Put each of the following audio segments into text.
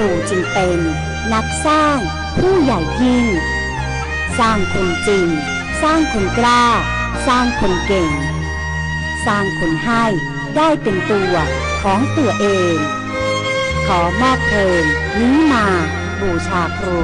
รูจึงเป็น นักสร้างผู้ใหญ่ยิ่ง สร้างคนจริง สร้างคนกล้า สร้างคนเก่ง สร้างคนให้ได้เป็นตัวของตัวเอง ขอมอบเพลงนี้มาบูชาครู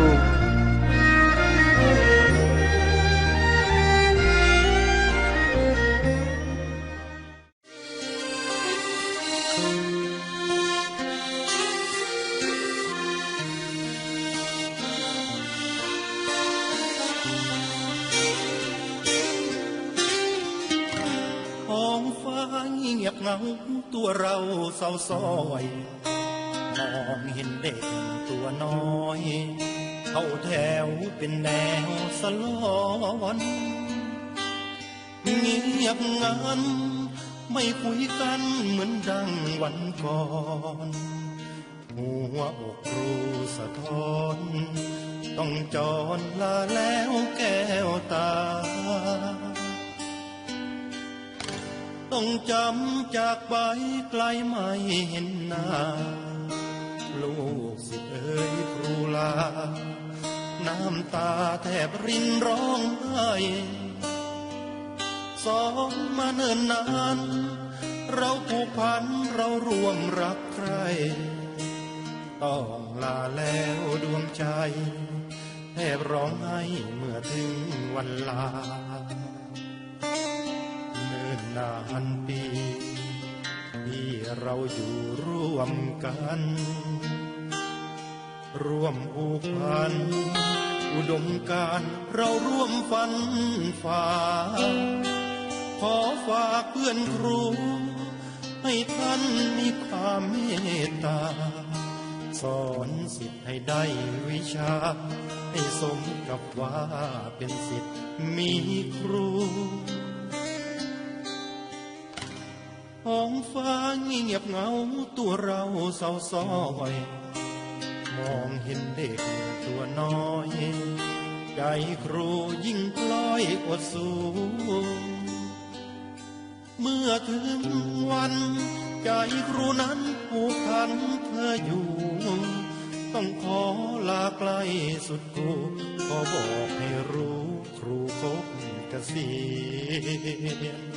เงียบเหงาตัวเราเศร้าซ้อยมองเห็นเด็กตัวน้อย เข้าแถวเป็นแนวสลอนเงียบงันไม่คุยกันเหมือนดังวันก่อนหัวอกครูสะท้อน ต้องจรลาแล้วแก้วตา ต้องจำจากไปไกลไม่เห็นหน้า ลูกสิเอ๋ยครูลา น้ำตาแทบรินร้องไห้สองมาเนิ่นนาน เราผูกพันเราร่วมรักใคร ต้องลาแล้วดวงใจ แทบร้องไห้เมื่อถึงวันลา นนานปี ที่เราอยู่ร่วมกัน ร่วมผูกพัน อุดมการเราร่วมฝันฝ่า ขอฝากเพื่อนครู ให้ท่านมีความเมตตา สอนสิทธิ์ให้ได้วิชา ให้สมกับว่าเป็นสิทธิ์มีครู ท้องฟ้าเงียบเงาตัวเราเศร้าซ้อย มองเห็นเด็กตัวน้อยใจครูยิ่งปล่อยอดสูงเมื่อถึงวันใจครูนั้นผูกพันเธออยู่ ต้องขอลาไกลสุดกูขอบอกให้รู้ครูพบเกษียณ